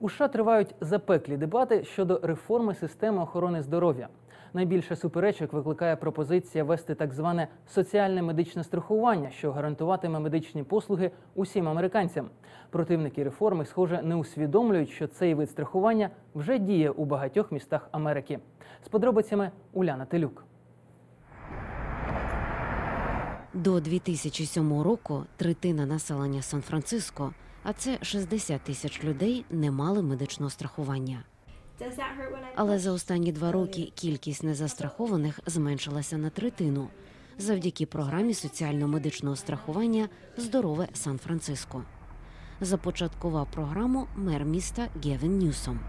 У США тривають запеклі дебати щодо реформи системи охорони здоров'я. Найбільше суперечок викликає пропозиція вести так зване соціальне медичне страхування, що гарантуватиме медичні послуги усім американцям. Противники реформи, схоже, не усвідомлюють, що цей вид страхування вже діє у багатьох містах Америки. З подробицями Уляна Телюк. До 2007 року третина населення Сан-Франциско, а це 60 тисяч людей, не мали медичного страхування. Але за останні два роки кількість незастрахованих зменшилася на третину завдяки програмі соціально-медичного страхування Здорове Сан-Франциско. Започаткував програму мер міста Гевен Ньюсом.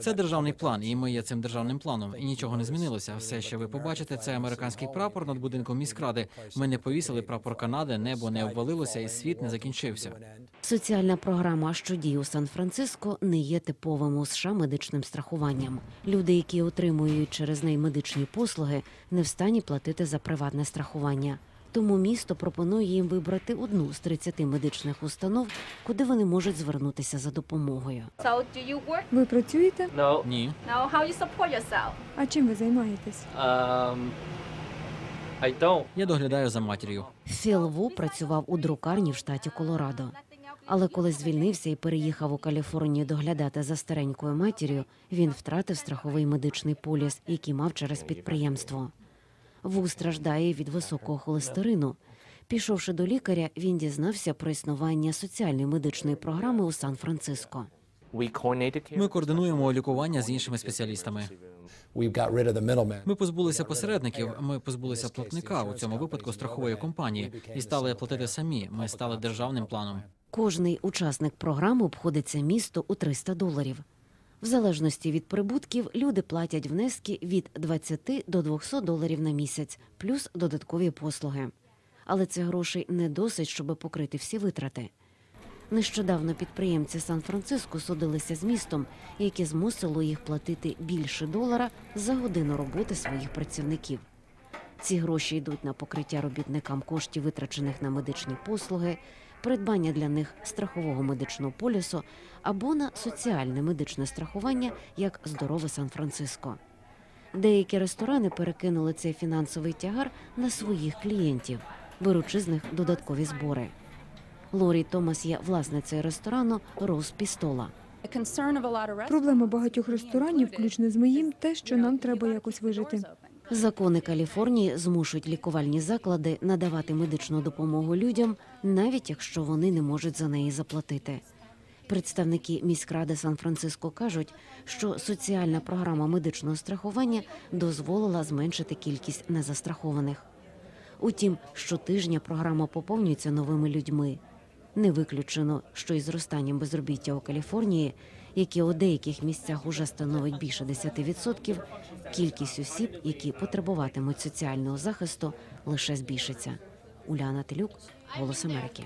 Це державний план, і ми є цим державним планом. І нічого не змінилося. Все, що ви побачите, це американський прапор над будинком міськради. Ми не повісили прапор Канади, небо не обвалилося, і світ не закінчився. Соціальна програма, що діє у Сан-Франциско, не є типовим у США медичним страхуванням. Люди, які отримують через неї медичні послуги, не в стані платити за приватне страхування. Тому місто пропонує їм вибрати одну з 30 медичних установ, куди вони можуть звернутися за допомогою. So? Ви працюєте? No. Ні, No. How you support yourself? А чим ви займаєтесь? Um, я доглядаю за матір'ю. Філ Ву працював у друкарні в штаті Колорадо. Але коли звільнився і переїхав у Каліфорнію доглядати за старенькою матір'ю, він втратив страховий медичний поліс, який мав через підприємство. Ву страждає від високого холестерину. Пішовши до лікаря, він дізнався про існування соціальної медичної програми у Сан-Франциско. Ми координуємо лікування з іншими спеціалістами. Ми позбулися посередників. Ми позбулися платника у цьому випадку страхової компанії і стали платити самі. Ми стали державним планом. Кожний учасник програми обходиться місту у 300 доларів. В залежності від прибутків люди платять внески від 20 до 200 доларів на місяць, плюс додаткові послуги. Але цих грошей не досить, щоб покрити всі витрати. Нещодавно підприємці Сан-Франциско судилися з містом, яке змусило їх платити більше долара за годину роботи своїх працівників. Ці гроші йдуть на покриття робітникам коштів, витрачених на медичні послуги, придбання для них страхового медичного полісу або на соціальне медичне страхування як здорове Сан-Франциско. Деякі ресторани перекинули цей фінансовий тягар на своїх клієнтів, беручи з них додаткові збори. Лорі Томас є власницею ресторану Роуз Пістола. Проблема багатьох ресторанів, включно з моїм, те, що нам треба якось вижити. Закони Каліфорнії змушують лікувальні заклади надавати медичну допомогу людям, навіть якщо вони не можуть за неї заплатити. Представники міськради Сан-Франциско кажуть, що соціальна програма медичного страхування дозволила зменшити кількість незастрахованих. Утім, щотижня програма поповнюється новими людьми. Не виключено, що із зростанням безробіття у Каліфорнії, яке у деяких місцях уже становить більше 10%, кількість осіб, які потребуватимуть соціального захисту, лише збільшиться. Уляна Телюк, Голос Америки.